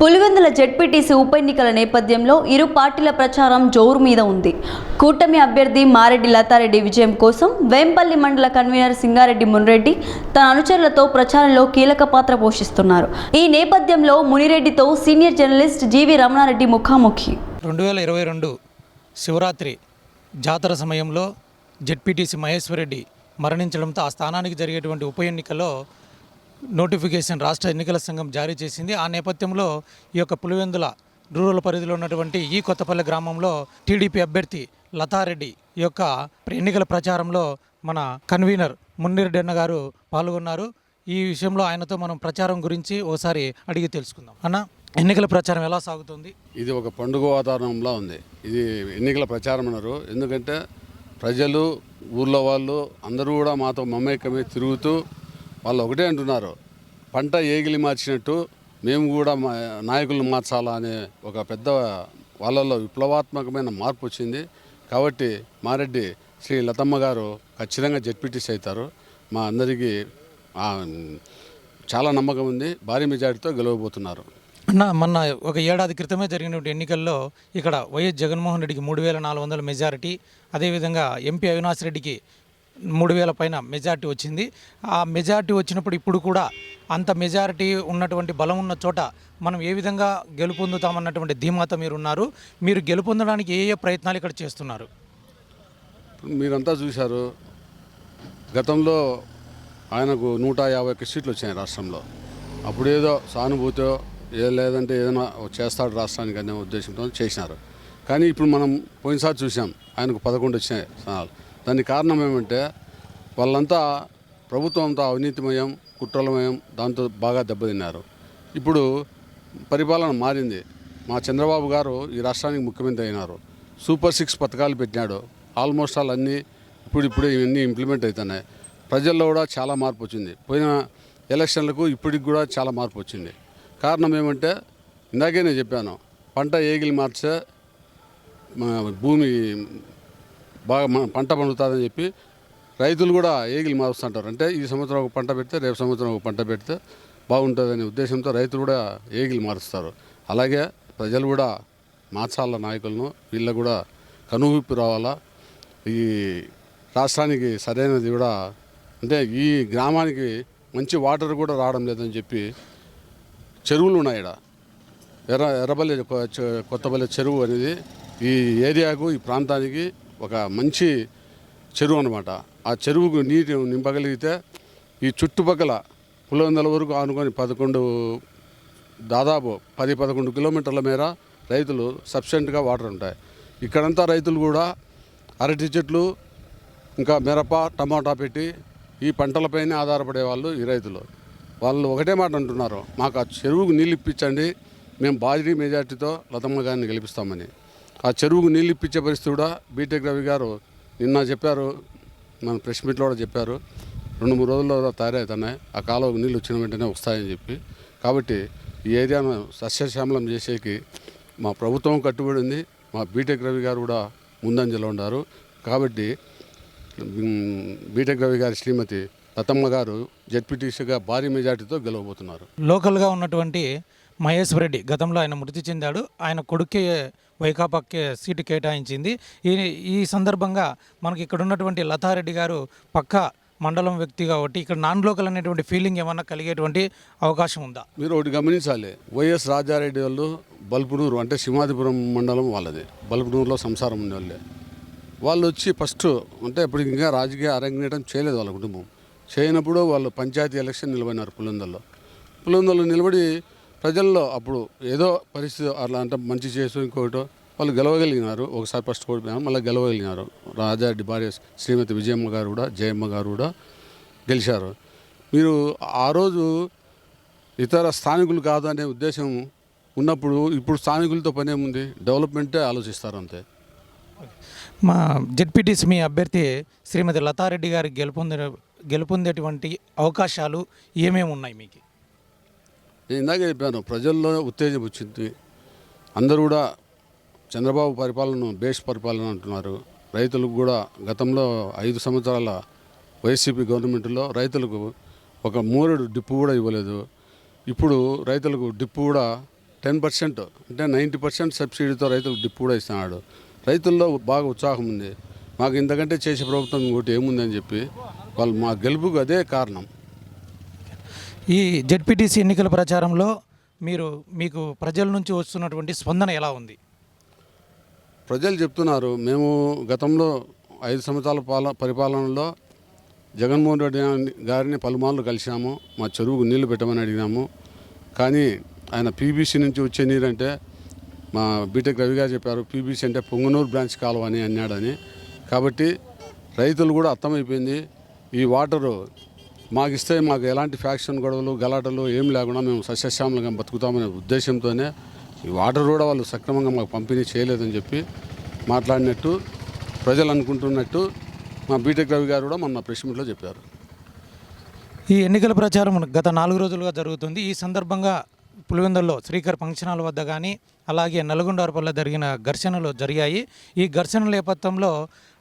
Pulivendula ZPTC ఉప ఎన్నికల నేపథ్యంలో ఇరు పార్టీల ప్రచారం జోరు మీద ఉంది. కూటమి అభ్యర్థి మారెడ్డి లతారెడ్డి విజయం కోసం వేంపల్లి మండల కన్వీనర్ సింగారెడ్డి మున్రెడ్డి తన అనుచరులతో ప్రచారంలో కీలక పాత్ర పోషిస్తున్నారు. ఈ నేపథ్యంలో మునిరెడ్డితో senior journalist G V Ramanareddy ముఖాముఖి. రెండు వేల ఇరవై రెండు శివరాత్రి జాతర సమయంలో జడ్పీటీసీ మహేశ్వరరెడ్డి మరణించడంతో ఆ స్థానానికి జరిగేటువంటి ఉప ఎన్నికలో నోటిఫికేషన్ రాష్ట్ర ఎన్నికల సంఘం జారీ చేసింది. ఆ నేపథ్యంలో ఈ యొక్క పులివెందుల రూరల్ పరిధిలో ఉన్నటువంటి ఈ కొత్తపల్లి గ్రామంలో టీడీపీ అభ్యర్థి లతారెడ్డి యొక్క ఎన్నికల ప్రచారంలో మన కన్వీనర్ మున్నిరెడ్డి అన్న గారు పాల్గొన్నారు. ఈ విషయంలో ఆయనతో మనం ప్రచారం గురించి ఓసారి అడిగి తెలుసుకుందాం. అన్న ఎన్నికల ప్రచారం ఎలా సాగుతుంది? ఇది ఒక పండుగ వాతావరణంలో ఉంది. ఇది ఎన్నికల ప్రచారం అన్నారు. ఎందుకంటే ప్రజలు ఊర్లో వాళ్ళు అందరూ కూడా మాతో మమేకమై తిరుగుతూ వాళ్ళు ఒకటే అంటున్నారు. పంట ఏగిలి మార్చినట్టు మేము కూడా మా నాయకులను మార్చాలా అనే ఒక పెద్ద వాళ్ళలో విప్లవాత్మకమైన మార్పు వచ్చింది. కాబట్టి మారెడ్డి శ్రీ లతమ్మ గారు ఖచ్చితంగా జడ్పీటీసీ అవుతారు. మా అందరికీ చాలా నమ్మకం ఉంది. భారీ మెజారిటీతో గెలవబోతున్నారు. అన్న మొన్న ఒక ఏడాది క్రితమే జరిగినటువంటి ఎన్నికల్లో ఇక్కడ వైఎస్ జగన్మోహన్ రెడ్డికి మూడు వేల నాలుగు వందల మెజారిటీ అదేవిధంగా ఎంపీ అవినాష్ రెడ్డికి మూడు వేల పైన మెజారిటీ వచ్చింది. ఆ మెజారిటీ వచ్చినప్పుడు ఇప్పుడు కూడా అంత మెజారిటీ ఉన్నటువంటి బలం ఉన్న చోట మనం ఏ విధంగా గెలుపొందుతామన్నటువంటి ధీమాత మీరు ఉన్నారు మీరు గెలుపొందడానికి ఏ ఏ ప్రయత్నాలు ఇక్కడ చేస్తున్నారు? మీరంతా చూశారు గతంలో ఆయనకు నూట యాభై ఒక్క సీట్లు వచ్చాయి రాష్ట్రంలో. అప్పుడు ఏదో సానుభూతో ఏ లేదంటే ఏదైనా చేస్తాడు రాష్ట్రానికి అనే ఉద్దేశంతో చేసినారు. కానీ ఇప్పుడు మనం పోయినసారి చూసాం ఆయనకు పదకొండు వచ్చినాయి స్థానాలు. దానికి కారణం ఏమంటే వాళ్ళంతా ప్రభుత్వం అంతా అవినీతిమయం కుట్రలమయం దాంతో బాగా దెబ్బతిన్నారు. ఇప్పుడు పరిపాలన మారింది. మా చంద్రబాబు గారు ఈ రాష్ట్రానికి ముఖ్యమంత్రి అయినారు. సూపర్ సిక్స్ పథకాలు పెట్టినాడు. ఆల్మోస్ట్ ఆల్ అన్నీ ఇప్పుడు ఇప్పుడు ఇవన్నీ ఇంప్లిమెంట్ అవుతున్నాయి ప్రజల్లో కూడా చాలా మార్పు వచ్చింది. పోయిన ఎలక్షన్లకు ఇప్పటికి కూడా చాలా మార్పు వచ్చింది. కారణం ఏమంటే ఇందాకే నేను చెప్పాను పంట ఏగిలి మార్చే మా భూమి బాగా పంట పండుతుందని చెప్పి రైతులు కూడా ఏగిలి మారుస్తుంటారు. అంటే ఈ సంవత్సరం ఒక పంట పెడితే రేపు సంవత్సరం ఒక పంట పెడితే బాగుంటుందనే ఉద్దేశంతో రైతులు కూడా ఏగిలి మారుస్తారు. అలాగే ప్రజలు కూడా మార్చాల నాయకులను వీళ్ళ కూడా కనువిప్పు రావాలా. ఈ రాష్ట్రానికి సరైనది కూడా అంటే ఈ గ్రామానికి మంచి వాటర్ కూడా రావడం లేదని చెప్పి చెరువులు ఉన్నాయి ఇక్కడ ఎర్ర ఎర్రబల్లి కొ- చె- కొత్తపల్లి చెరువు అనేది ఈ ఏరియాకు ఈ ప్రాంతానికి ఒక మంచి చెరువు అనమాట ఆ చెరువుకు నీటి నింపగలిగితే ఈ చుట్టుపక్కల పులివెందుల వరకు ఆనుకొని పదకొండు దాదాపు పది పదకొండు కిలోమీటర్ల మేర రైతులు సఫిషియెంట్గా వాటర్ ఉంటాయి. ఇక్కడంతా రైతులు కూడా అరటి చెట్లు ఇంకా మిరప టమాటా పెట్టి ఈ పంటలపైనే ఆధారపడే వాళ్ళు ఈ రైతులు. వాళ్ళు ఒకటే మాట అంటున్నారు మాకు ఆ చెరువుకు నీళ్ళు ఇప్పించండి మేము భారీ మెజార్టీతో లతమ్మ గారిని గెలిపిస్తామని. ఆ చెరువుకు నీళ్ళు ఇప్పించే పరిస్థితి కూడా బీటెక్ రవి గారు నిన్న చెప్పారు మన ప్రెస్ మీట్లో కూడా చెప్పారు. రెండు మూడు రోజుల్లో తయారవుతున్నాయి. ఆ కాలువకు నీళ్ళు వచ్చిన వెంటనే వస్తాయని చెప్పి. కాబట్టి ఈ ఏరియాను సస్యశ్యామలం చేసేకి మా ప్రభుత్వం కట్టుబడి ఉంది. మా బీటెక్ రవి గారు కూడా ముందంజలో ఉన్నారు. కాబట్టి బీటెక్ రవి గారి శ్రీమతి లతమ్మ గారు జడ్పీటీసీగా భారీ మెజార్టీతో గెలవబోతున్నారు. లోకల్గా ఉన్నటువంటి మహేశ్వర్ రెడ్డి గతంలో ఆయన మృతి చెందాడు. ఆయన కొడుకే వైకాపాకే సీటు కేటాయించింది. ఈ ఈ సందర్భంగా మనకి ఇక్కడ ఉన్నటువంటి లతారెడ్డి గారు పక్క మండలం వ్యక్తి కాబట్టి ఇక్కడ నాన్ లోకల్ అనేటువంటి ఫీలింగ్ ఏమన్నా కలిగేటువంటి అవకాశం ఉందా? మీరు ఒకటి గమనించాలి. వైఎస్ రాజారెడ్డి వాళ్ళు బల్పునూరు అంటే సింహాదిపురం మండలం వాళ్ళది. బల్పునూరులో సంసారం ఉండేవాళ్ళే వాళ్ళు వచ్చి ఫస్ట్ అంటే ఇప్పుడు ఇంకా రాజకీయ అరంగేటం చేయలేదు వాళ్ళ కుటుంబం. చేయనప్పుడు వాళ్ళు పంచాయతీ ఎలక్షన్ నిలబడినారు పులిందల్లో పులిందల్లో నిలబడి ప్రజల్లో అప్పుడు ఏదో పరిస్థితి అట్లా అంటే మంచి చేసు ఇంకోటో వాళ్ళు గెలవగలిగినారు. ఒకసారి ఫస్ట్ ఓడిపోయినారు మళ్ళీ గెలవగలిగినారు. రాజా భార్య శ్రీమతి విజయమ్మ గారు కూడా జయమ్మ గారు కూడా గెలిచారు. మీరు ఆ రోజు ఇతర స్థానికులు కాదు అనే ఉద్దేశం ఉన్నప్పుడు ఇప్పుడు స్థానికులతో పని ఏముంది? డెవలప్మెంటే ఆలోచిస్తారు అంతే. మా జెడ్పీటీసీ మీ అభ్యర్థి శ్రీమతి లతారెడ్డి గారికి గెలుపొందే గెలుపొందేటువంటి అవకాశాలు ఏమేమి ఉన్నాయి మీకు? నేను ఇందాకే చెప్పాను ప్రజల్లో ఉత్తేజం వచ్చింది. అందరూ కూడా చంద్రబాబు పరిపాలన బేస్ పరిపాలన అంటున్నారు. రైతులకు కూడా గతంలో ఐదు సంవత్సరాల వైసీపీ గవర్నమెంట్లో రైతులకు ఒక మూరెడు డిప్పు కూడా ఇవ్వలేదు. ఇప్పుడు రైతులకు డిప్పు కూడా టెన్ పర్సెంట్ అంటే నైంటీ పర్సెంట్ సబ్సిడీతో రైతులకు డిప్పు కూడా ఇస్తున్నాడు. రైతుల్లో బాగా ఉత్సాహం ఉంది. మాకు ఇంతకంటే చేసే ప్రభుత్వం ఇంకోటి ఏముందని చెప్పి వాళ్ళు మా గెలుపుకు అదే కారణం. ఈ జెడ్పీటీసీ ఎన్నికల ప్రచారంలో మీరు మీకు ప్రజల నుంచి వస్తున్నటువంటి స్పందన ఎలా ఉంది? ప్రజలు చెప్తున్నారు మేము గతంలో ఐదు సంవత్సరాల పాల పరిపాలనలో జగన్మోహన్ రెడ్డి గారిని పలుమార్లు కలిసాము మా చెరువుకు నీళ్ళు పెట్టమని అడిగినాము. కానీ ఆయన పీబీసీ నుంచి వచ్చే నీరు అంటే మా బీటెక్ రవి గారు చెప్పారు పీబీసీ అంటే పొంగనూరు బ్రాంచ్ కాలువ అని అన్నాడని. కాబట్టి రైతులు కూడా అర్థమైపోయింది ఈ వాటరు మాకు ఇస్తే మాకు ఎలాంటి ఫ్యాక్షన్ గొడవలు గలాటలు ఏం లేకుండా మేము సస్యశ్యామలంగా బతుకుతామనే ఉద్దేశంతోనే ఈ వాటర్ కూడా వాళ్ళు సక్రమంగా మాకు పంపిణీ చేయలేదని చెప్పి మాట్లాడినట్టు ప్రజలు అనుకుంటున్నట్టు మా బీటెక్ రవి గారు కూడా మొన్న ప్రెస్ మీట్లో చెప్పారు. ఈ ఎన్నికల ప్రచారం గత నాలుగు రోజులుగా జరుగుతుంది. ఈ సందర్భంగా పులివెందుల్లో శ్రీకర్ ఫంక్షన్ హాల్ వద్ద కానీ అలాగే నల్గొండవరపల్లి జరిగిన ఘర్షణలు జరిగాయి. ఈ ఘర్షణ నేపథ్యంలో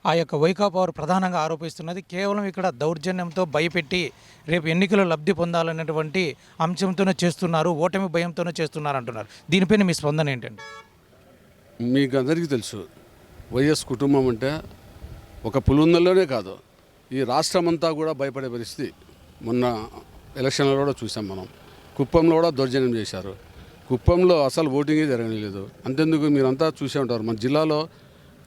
ఆ యొక్క వైకాపా వారు ప్రధానంగా ఆరోపిస్తున్నది కేవలం ఇక్కడ దౌర్జన్యంతో భయపెట్టి రేపు ఎన్నికలు లబ్ధి పొందాలనేటువంటి అంశంతోనే చేస్తున్నారు ఓటమి భయంతోనే చేస్తున్నారు అంటున్నారు దీనిపైన మీ స్పందన ఏంటండి? మీకు అందరికీ తెలుసు వైఎస్ కుటుంబం అంటే ఒక పులివెందుల్లోనే కాదు ఈ రాష్ట్రం అంతా కూడా భయపడే పరిస్థితి మొన్న ఎలక్షన్లో కూడా చూసాం మనం. కుప్పంలో కూడా దౌర్జన్యం చేశారు. కుప్పంలో అసలు ఓటింగే జరగలేదు. అంతెందుకు మీరంతా చూసే ఉంటారు. మన జిల్లాలో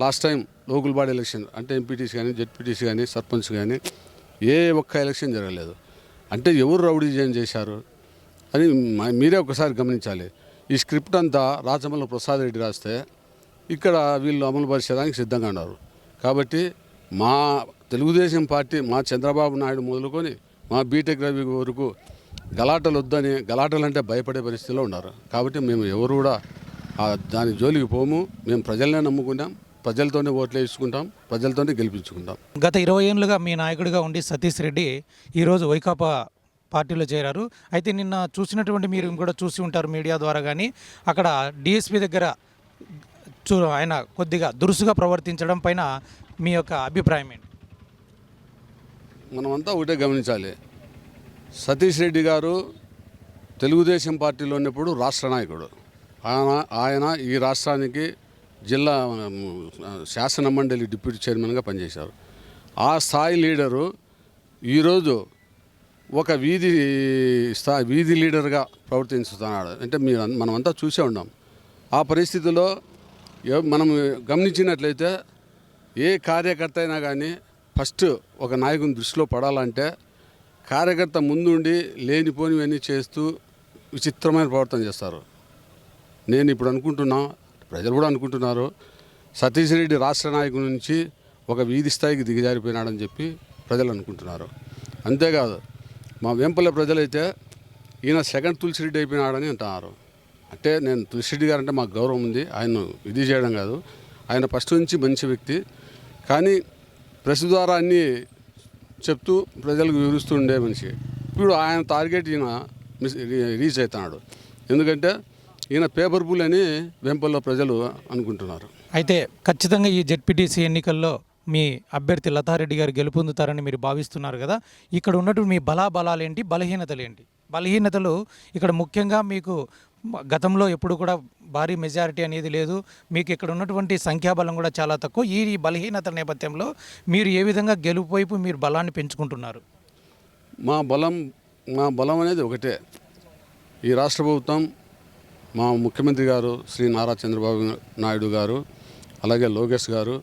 last time local body election అంటే ఎంపీటీసీ కానీ జెడ్పీటీసీ కానీ సర్పంచ్ కానీ ఏ ఒక్క ఎలక్షన్ జరగలేదు. అంటే ఎవరు రౌడీజన్ చేశారు అని మీరే ఒకసారి గమనించాలి. ఈ స్క్రిప్ట్ అంతా రాజమల్ల ప్రసాద్ రెడ్డి రాస్తే ఇక్కడ వీళ్ళు అమలు పరిచేదానికి సిద్ధంగా ఉన్నారు. కాబట్టి మా తెలుగుదేశం పార్టీ మా చంద్రబాబు నాయుడు మొదలుకొని మా బీటెక్ రవి వరకు గలాటలు వద్దని గలాటలు అంటే భయపడే పరిస్థితిలో ఉన్నారు. కాబట్టి మేము ఎవరు కూడా దాని జోలికి పోము. మేము ప్రజలనే నమ్ముకుంటాం ప్రజలతోనే ఓట్లు వేసుకుంటాం ప్రజలతోనే గెలిపించుకుంటాం. గత ఇరవై ఏళ్ళుగా మీ నాయకుడిగా ఉండి సతీష్ రెడ్డి ఈరోజు వైకాపా పార్టీలో చేరారు. అయితే నిన్న చూసినటువంటి మీరు కూడా చూసి ఉంటారు మీడియా ద్వారా కానీ అక్కడ డిఎస్పి దగ్గర చూ ఆయన కొద్దిగా దురుసుగా ప్రవర్తించడం పైన మీ యొక్క అభిప్రాయం ఏంటి? మనమంతా ఒకటే గమనించాలి. సతీష్ రెడ్డి గారు తెలుగుదేశం పార్టీలో ఉన్నప్పుడు రాష్ట్ర నాయకుడు. ఆయన ఆయన ఈ రాష్ట్రానికి జిల్లా శాసన మండలి డిప్యూటీ చైర్మన్గా పనిచేశారు. ఆ స్థాయి లీడరు ఈరోజు ఒక వీధి స్థా వీధి లీడర్గా ప్రవర్తిస్తున్నాడు అంటే మీరు మనమంతా చూసే ఉన్నాం. ఆ పరిస్థితిలో మనం గమనించినట్లయితే ఏ కార్యకర్త అయినా కానీ ఫస్ట్ ఒక నాయకుని దృష్టిలో పడాలంటే కార్యకర్త ముందుండి లేనిపోనివన్నీ చేస్తూ విచిత్రమైన ప్రవర్తన చేస్తారు. నేను ఇప్పుడు అనుకుంటున్నా ప్రజలు కూడా అనుకుంటున్నారు సతీష్ రెడ్డి రాష్ట్ర నాయకుడి నుంచి ఒక వీధి స్థాయికి దిగజారిపోయినాడని చెప్పి ప్రజలు అనుకుంటున్నారు. అంతేకాదు మా వెంపల్లె ప్రజలైతే ఈయన సెకండ్ తులసిరెడ్డి అయిపోయినాడని అంటున్నారు. అంటే నేను తులసిరెడ్డి గారు అంటే మాకు గౌరవం ఉంది ఆయన ఇది చేయడం కాదు. ఆయన ఫస్ట్ నుంచి మంచి వ్యక్తి. కానీ ప్రెస్ ద్వారా అన్నీ చెప్తూ ప్రజలకు వివరిస్తూ ఉండే మనిషి. ఇప్పుడు ఆయన టార్గెట్ ఈయన మిస్ రీచ్ అవుతున్నాడు ఎందుకంటే ఈయన పేపర్ పూల్ అని వెంపల్లో ప్రజలు అనుకుంటున్నారు. అయితే ఖచ్చితంగా ఈ జెడ్పీటీసీ ఎన్నికల్లో మీ అభ్యర్థి లతారెడ్డి గారు గెలుపొందుతారని మీరు భావిస్తున్నారు కదా. ఇక్కడ ఉన్నటువంటి మీ బలాబలాలు ఏంటి బలహీనతలు ఏంటి బలహీనతలు ఇక్కడ ముఖ్యంగా మీకు గతంలో ఎప్పుడు కూడా భారీ మెజారిటీ అనేది లేదు. మీకు ఇక్కడ ఉన్నటువంటి సంఖ్యాబలం కూడా చాలా తక్కువ. ఈ బలహీనత నేపథ్యంలో మీరు ఏ విధంగా గెలుపు వైపు మీరు బలాన్ని పెంచుకుంటున్నారు? మా బలం మా బలం అనేది ఒకటే. ఈ రాష్ట్ర ప్రభుత్వం మా ముఖ్యమంత్రి గారు శ్రీ నారా చంద్రబాబు నాయుడు గారు అలాగే లోకేష్ గారు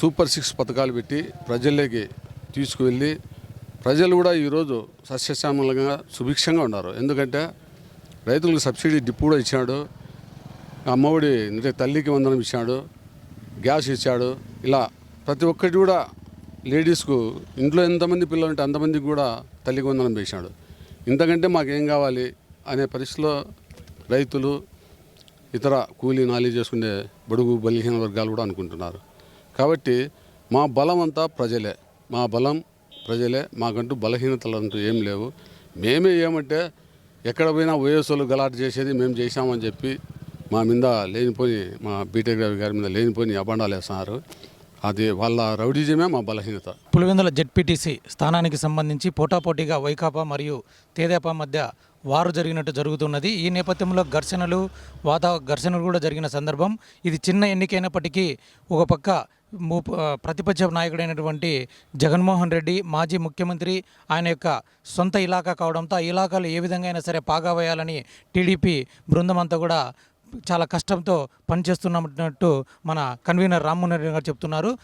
సూపర్ సిక్స్ పథకాలు పెట్టి ప్రజల్లోకి తీసుకువెళ్ళి ప్రజలు కూడా ఈరోజు సస్యశ్యామలంగా సుభిక్షంగా ఉన్నారు. ఎందుకంటే రైతులకు సబ్సిడీ డిప్ కూడా ఇచ్చాడు. అమ్మఒడి అంటే తల్లికి వందనం ఇచ్చాడు. గ్యాస్ ఇచ్చాడు. ఇలా ప్రతి ఒక్కటి కూడా లేడీస్కు ఇంట్లో ఎంతమంది పిల్లలు ఉంటే అంతమందికి కూడా తల్లికి వందనం వేశాడు. ఇంతకంటే మాకేం కావాలి అనే పరిస్థితిలో రైతులు ఇతర కూలీ నాలి చేసుకునే బడుగు బలహీన వర్గాలు కూడా అనుకుంటున్నారు. కాబట్టి మా బలం అంతా ప్రజలే. మా బలం ప్రజలే. మాకంటూ బలహీనతలు అంటూ ఏం లేవు. మేమే ఏమంటే ఎక్కడ పోయినా వయస్సులు గలాట చేసేది మేము చేశామని చెప్పి మా మీద లేనిపోయి మా బీటెక్ రవి గారి మీద లేనిపోయి అబండాలు వేస్తున్నారు. అది వాళ్ళ రౌడీజమే మా బలహీనత. పులివెందుల జెడ్పీటీసీ స్థానానికి సంబంధించి పోటాపోటీగా వైకాపా మరియు తేదేపా మధ్య వారు జరిగినట్టు జరుగుతున్నది. ఈ నేపథ్యంలో ఘర్షణలు వాతా ఘర్షణలు కూడా జరిగిన సందర్భం. ఇది చిన్న ఎన్నికైనప్పటికీ ఒక పక్క ప్రతిపక్ష నాయకుడైనటువంటి జగన్మోహన్ రెడ్డి మాజీ ముఖ్యమంత్రి ఆయన యొక్క సొంత ఇలాకా కావడంతో ఆ ఇలాకాలో ఏ విధంగా అయినా సరే పాగా వేయాలని టీడీపీ బృందం అంతా కూడా చాలా కష్టంతో పనిచేస్తున్నట్టు మన కన్వీనర్ రామ్మోహన్ రెడ్డి గారు చెప్తున్నారు.